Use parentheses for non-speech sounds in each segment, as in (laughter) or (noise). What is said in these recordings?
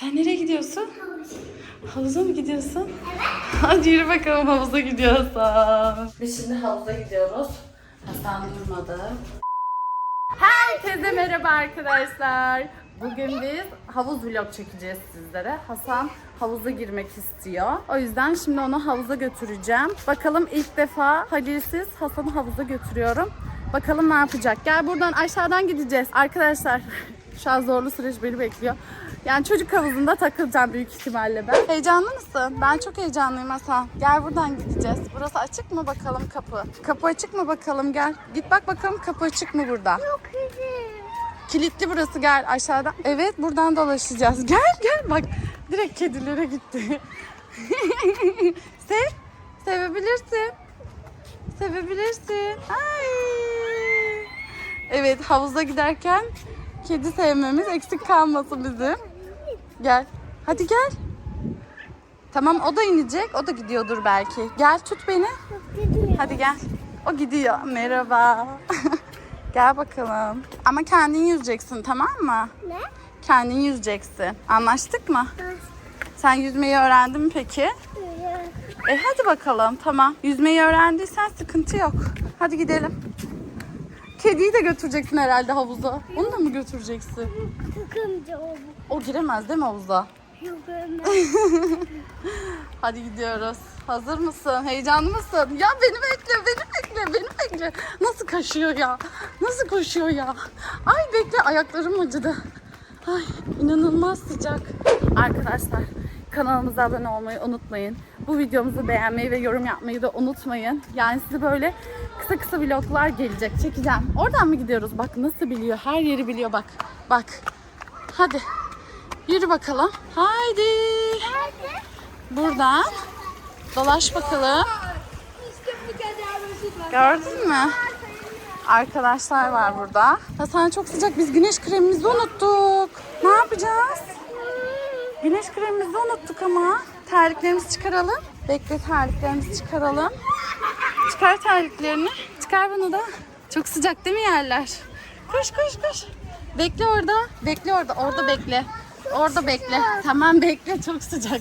Sen nereye gidiyorsun? Havuza mı gidiyorsun? Evet. (laughs) Hadi yürü bakalım havuza gidiyorsan. Biz şimdi havuza gidiyoruz. Hasan durmadı. Herkese merhaba arkadaşlar. Bugün biz havuz vlog çekeceğiz sizlere. Hasan havuza girmek istiyor. O yüzden şimdi onu havuza götüreceğim. Bakalım ilk defa Halilsiz Hasan'ı havuza götürüyorum. Bakalım ne yapacak. Gel buradan aşağıdan gideceğiz. Arkadaşlar (laughs) şu an zorlu süreç beni bekliyor. Yani çocuk havuzunda takılacağım büyük ihtimalle ben. Heyecanlı mısın? Ben çok heyecanlıyım Hasan. Gel buradan gideceğiz. Burası açık mı bakalım kapı? Kapı açık mı bakalım gel. Git bak bakalım kapı açık mı burada? Çok güzel. Kilitli burası gel aşağıdan. Evet buradan dolaşacağız. Gel gel bak direkt kedilere gitti. (laughs) Sev. Sevebilirsin. Sevebilirsin. Ay. Evet havuza giderken kedi sevmemiz eksik kalmasın bizim. Gel. Hadi gel. Tamam o da inecek. O da gidiyordur belki. Gel tut beni. Güzel. Hadi gel. O gidiyor. Merhaba. (laughs) gel bakalım. Ama kendin yüzeceksin tamam mı? Ne? Kendin yüzeceksin. Anlaştık mı? Sen yüzmeyi öğrendin mi peki? E hadi bakalım tamam. Yüzmeyi öğrendiysen sıkıntı yok. Hadi gidelim. Kediyi de götüreceksin herhalde havuza. Onu da mı götüreceksin? Takımcı o. O giremez değil mi havuza? Yok öyle. (laughs) Hadi gidiyoruz. Hazır mısın? Heyecanlı mısın? Ya beni bekle, beni bekle, beni bekle. Nasıl koşuyor ya? Nasıl koşuyor ya? Ay bekle, ayaklarım acıdı. Ay inanılmaz sıcak. Arkadaşlar kanalımıza abone olmayı unutmayın. Bu videomuzu beğenmeyi ve yorum yapmayı da unutmayın. Yani size böyle kısa kısa vloglar gelecek. Çekeceğim. Oradan mı gidiyoruz? Bak nasıl biliyor. Her yeri biliyor bak. Bak. Hadi. Yürü bakalım. Haydi. Nerede? Buradan dolaş bakalım. Gördün mü? Arkadaşlar var burada. Hasan çok sıcak. Biz güneş kremimizi unuttuk. Ne yapacağız? Güneş kremimizi unuttuk ama. Terliklerimizi çıkaralım. Bekle terliklerimizi çıkaralım. Çıkar terliklerini. Çıkar bunu da. Çok sıcak değil mi yerler? Koş koş koş. Bekle orada. Bekle orada. Orada bekle. Orada bekle. Tamam bekle. Çok sıcak.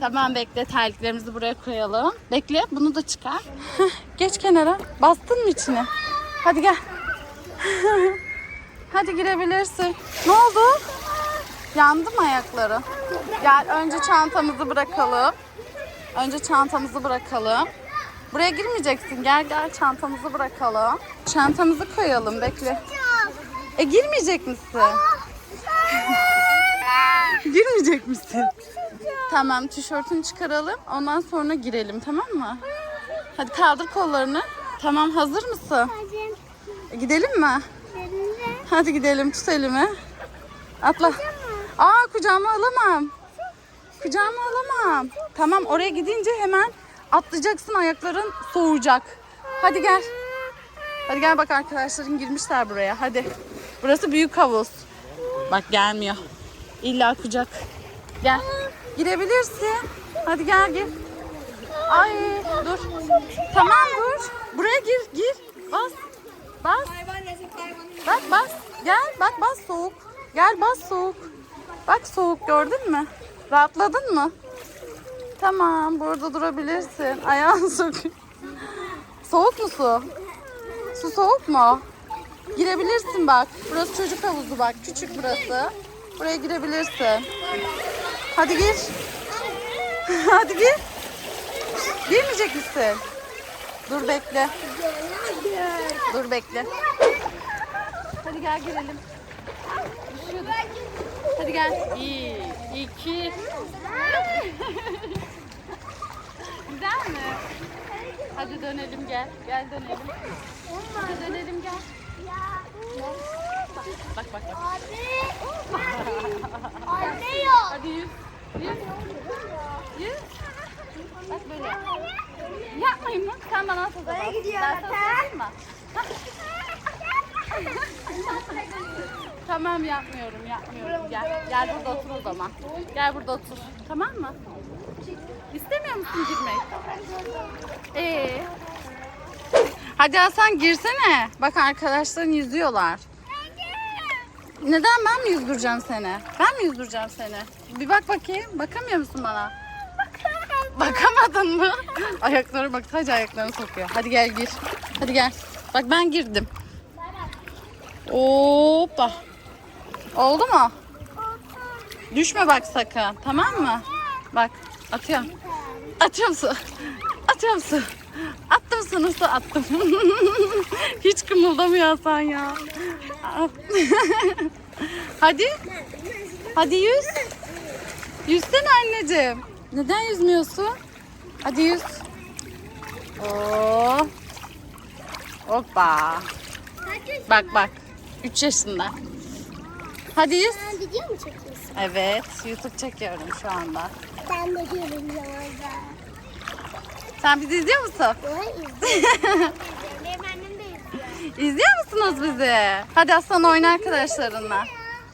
Tamam bekle. Terliklerimizi buraya koyalım. Bekle. Bunu da çıkar. (laughs) Geç kenara. Bastın mı içine? Hadi gel. (laughs) Hadi girebilirsin. Ne oldu? Yandı mı ayakları? Gel önce çantamızı bırakalım. Önce çantamızı bırakalım. Buraya girmeyeceksin. Gel gel çantamızı bırakalım. Çantamızı koyalım. Bekle. E girmeyecek misin? (laughs) girmeyecek misin? Tamam tişörtünü çıkaralım. Ondan sonra girelim tamam mı? Hadi kaldır kollarını. Tamam hazır mısın? E, gidelim mi? Nerede? Hadi gidelim tut elimi. Atla. Aa kucağıma alamam. Kucağıma alamam. Tamam oraya gidince hemen atlayacaksın ayakların soğuyacak. Hadi gel. Hadi gel bak arkadaşların girmişler buraya. Hadi. Burası büyük havuz. Bak gelmiyor. İlla kucak. Gel. Girebilirsin. Hadi gel gir. Ay dur. Tamam dur. Buraya gir gir. Bas. Bas. Bak bas. Gel bak bas soğuk. Gel bas soğuk. Bak soğuk gördün mü? Rahatladın mı? Tamam burada durabilirsin. Ayağın (laughs) soğuk. Soğuk mu su? Su soğuk mu? Girebilirsin bak. Burası çocuk havuzu bak. Küçük burası. Buraya girebilirsin. Hadi gir. (laughs) Hadi gir. Girmeyecek misin? Dur bekle. Dur bekle. Hadi gel girelim. Hadi gel. Bir, iki. Güzel mi? Hadi dönelim gel. Gel dönelim. Hadi dönelim gel. Bak bak bak. Anne yok. Hadi yüz. Yüz. Yüz. Bak böyle. Yapmayın mı? Sen bana at o zaman. gidiyor Ben sana zaten. söyleyeyim mi? Tamam yapmıyorum yapmıyorum. Gel. Gel burada otur o zaman. Gel burada otur. Tamam mı? İstemiyor musun girmeyi? Ee. Hadi Hasan girsene. Bak arkadaşların yüzüyorlar. Neden ben mi yüzdüreceğim seni? Ben mi yüzdüreceğim seni? Bir bak bakayım. Bakamıyor musun bana? Bakamadın mı? Ayakları bak sadece ayaklarını sokuyor. Hadi gel gir. Hadi gel. Bak ben girdim. Hoppa. Oldu mu? Düşme bak sakın. Tamam mı? Bak atıyorum. Atıyorum su. Atıyorum su. Attım sana su attım. (laughs) Hiç kımıldamıyor Hasan ya. (laughs) Hadi. Hadi yüz. Yüzsene anneciğim. Neden yüzmüyorsun? Hadi yüz. Oo. Hoppa. Bak bak. 3 yaşında. Hadi. Sen video mu çekiyorsun? Evet, YouTube çekiyorum şu anda. Ben de görüyorum yolda. Sen bizi izliyor musun? Böyle izliyorum. (laughs) Benim annem de izliyor. İzliyor musunuz bizi? Hadi Aslan oyna arkadaşlarınla.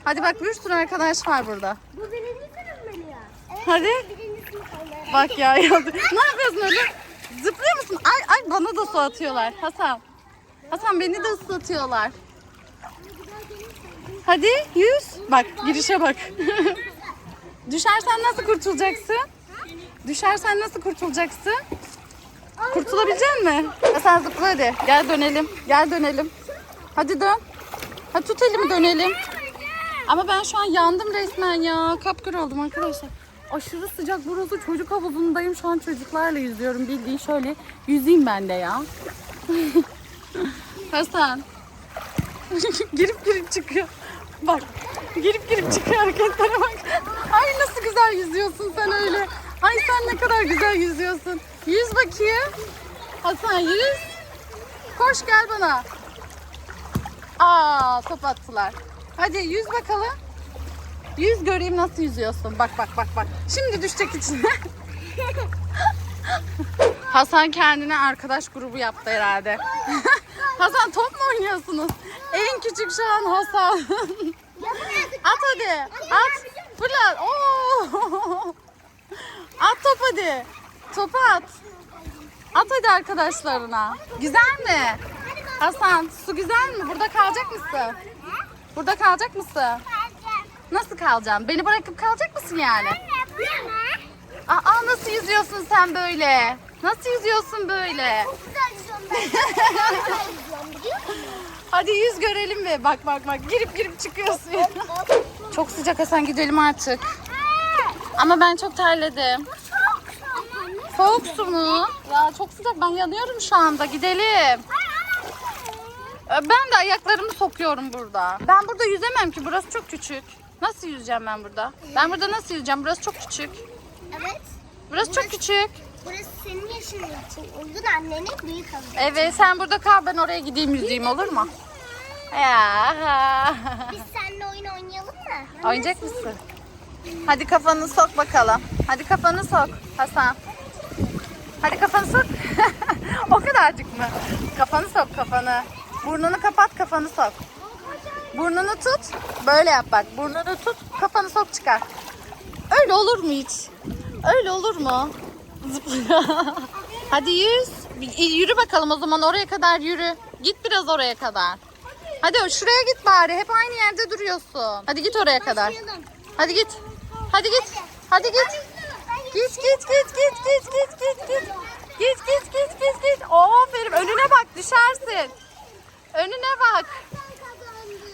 Hadi bak bir sürü arkadaş var burada. Bu birinci sınıf mı ya? Evet. Hadi. Birinci sınıf oluyor. Bak ya ya. Ne yapıyorsun öyle? Zıplıyor musun? Ay ay bana da su atıyorlar. Hasan. Hasan beni de ıslatıyorlar. Hadi yüz. Bak girişe bak. (laughs) Düşersen nasıl kurtulacaksın? Düşersen nasıl kurtulacaksın? Kurtulabilecek mi? Sen zıpla hadi. Gel dönelim. Gel dönelim. Hadi dön. Hadi tut elimi dönelim. Ama ben şu an yandım resmen ya. Kapkır oldum arkadaşlar. Aşırı sıcak burası. Çocuk havuzundayım. Şu an çocuklarla yüzüyorum. Bildiğin şöyle yüzeyim ben de ya. (laughs) Hasan. (laughs) girip girip çıkıyor. Bak. Girip girip çıkıyor hareketlere bak. Ay nasıl güzel yüzüyorsun sen öyle. Ay sen ne kadar güzel yüzüyorsun. Yüz bakayım. Hasan yüz. Koş gel bana. Aa top attılar. Hadi yüz bakalım. Yüz göreyim nasıl yüzüyorsun. Bak bak bak bak. Şimdi düşecek içine. (laughs) Hasan kendine arkadaş grubu yaptı herhalde. Hasan top mu oynuyorsunuz? En küçük şu an Hasan. At hadi. At. Fırlat. Oo. At top hadi. Topu at. At hadi arkadaşlarına. Güzel mi? Hasan su güzel mi? Burada kalacak mısın? Burada kalacak mısın? Nasıl kalacaksın? Beni bırakıp kalacak mısın yani? Aa nasıl yüzüyorsun sen böyle? Nasıl yüzüyorsun böyle? Hadi yüz görelim mi? Bak bak bak girip girip çıkıyorsun. çok sıcak Hasan gidelim artık. Ama ben çok terledim. Soğuk su mu? Ya çok sıcak ben yanıyorum şu anda gidelim. Ee, Ben de ayaklarımı sokuyorum burada. Ben burada yüzemem ki burası çok küçük. Nasıl yüzeceğim ben burada? Ben burada nasıl yüzeceğim? Burası çok küçük. Evet. Burası çok küçük. Burası senin yaşın için uygun annenin büyük havuzu. Evet sen burada kal ben oraya gideyim yüzeyim olur mu? Ya. Biz seninle oyun oynayalım mı? Oynayacak mısın? Hadi kafanı sok bakalım. Hadi kafanı sok Hasan. Hadi kafanı sok. (laughs) o kadarcık mı? Kafanı sok kafanı. Burnunu kapat kafanı sok. Burnunu tut. Böyle yap bak. Burnunu tut. Kafanı sok çıkar. Öyle olur mu hiç? Öyle olur mu? Zıplıyor. (laughs) Hadi yüz. Yürü bakalım o zaman oraya kadar yürü. Git biraz oraya kadar. Hadi şuraya git bari. Hep aynı yerde duruyorsun. Hadi git oraya kadar. Hadi git. Hadi git. Hadi git. Git git git git git git git git. Git git git git git. Aferin. Önüne bak düşersin. Önüne bak.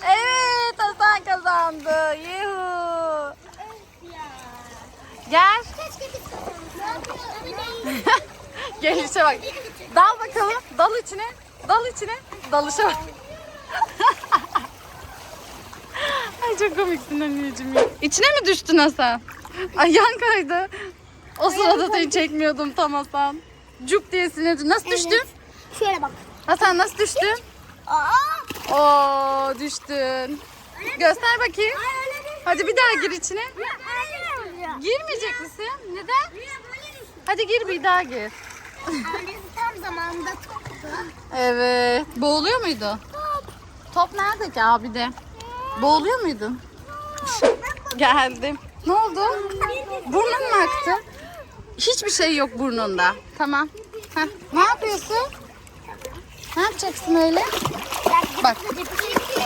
Evet Hasan kazandı. Yuhu. Gel. Gelişe bak. Dal bakalım. Dal içine. Dal içine. Dalışa bak. (laughs) Ay çok komiksin anneciğim ya. İçine mi düştün Hasan? Ay yan kaydı. O sırada seni çekmiyordum tam Hasan. Cuk diye sinirdi. Nasıl düştün? Şöyle bak. Hasan nasıl düştün? Aa! Oo düştün. Göster bakayım. Hadi bir daha gir içine. Girmeyecek misin? Neden? Hadi gir bir daha gir. Annesi tam zamanında tuttu. Evet. Boğuluyor muydu? Top nerede ki abi de? Boğuluyor muydun? (laughs) Geldim. Ne oldu? Burnun mu aktı? Hiçbir şey yok burnunda. Tamam. Heh. Ne yapıyorsun? Ne yapacaksın öyle? Bak Bak.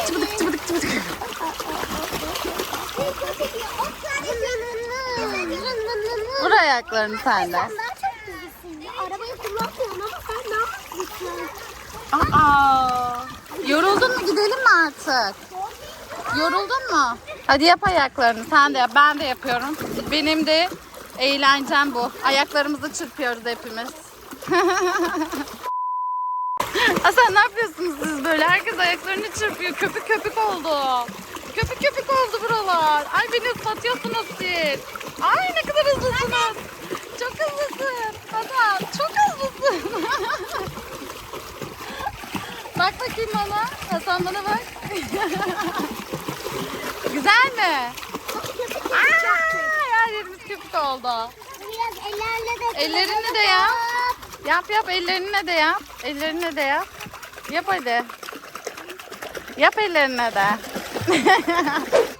Çıbıdık çıbıdık çıbıdık. (laughs) Vur ayaklarını sen de. Sen daha çok hızlısın ya. Arabayı kullanmıyorsun ama sen daha hızlısın. Aa, yoruldun mu gidelim mi artık? Yoruldun mu? Hadi yap ayaklarını sen de yap. Ben de yapıyorum. Benim de eğlencem bu. Ayaklarımızı çırpıyoruz hepimiz. (laughs) Hasan ne yapıyorsunuz siz böyle? Herkes ayaklarını çırpıyor. Köpük köpük oldu. Köpük köpük oldu buralar. Ay beni ıslatıyorsunuz siz. Ay ne kadar hızlısınız. Çok hızlısın. Hasan çok hızlısın. Bak bakayım bana. Hasan bana bak. Güzel mi? Aa, her yerimiz köpük oldu. Biraz ellerle de. Ellerini de yap. Yap yap ellerine de yap. Ellerine de yap. Yap hadi. Yap ellerine de. (laughs)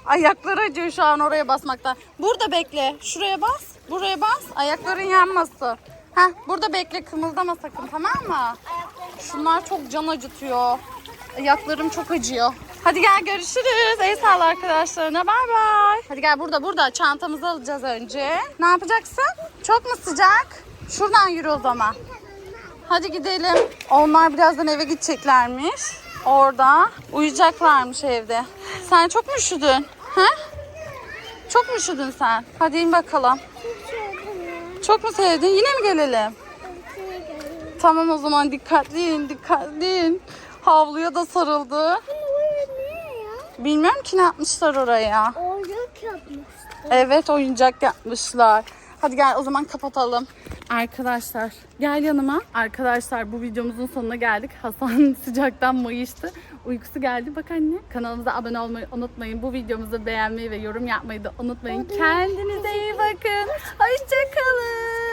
Ayakları acıyor şu an oraya basmaktan. Burada bekle. Şuraya bas. Buraya bas. Ayakların yanması. Heh, burada bekle kımıldama sakın tamam mı? Şunlar çok can acıtıyor. Ayaklarım çok acıyor. Hadi gel görüşürüz. El sağla arkadaşlarına. Bay bay. Hadi gel burada burada. Çantamızı alacağız önce. Ne yapacaksın? Çok mu sıcak? Şuradan yürü o zaman. Hadi gidelim. Onlar birazdan eve gideceklermiş. Orada uyuyacaklarmış evde. Sen çok mu üşüdün? Ha? Çok mu üşüdün sen? Hadi in bakalım. Çok mu sevdin? Yine mi gelelim? Tamam o zaman dikkatli in, dikkatli in. Havluya da sarıldı. Bilmiyorum ki ne yapmışlar oraya. Oyuncak yapmış. Evet oyuncak yapmışlar. Hadi gel o zaman kapatalım. Arkadaşlar gel yanıma. Arkadaşlar bu videomuzun sonuna geldik. Hasan (laughs) sıcaktan mayıştı. Uykusu geldi. Bak anne kanalımıza abone olmayı unutmayın. Bu videomuzu beğenmeyi ve yorum yapmayı da unutmayın. Kendinize iyi bakın. Hoşçakalın.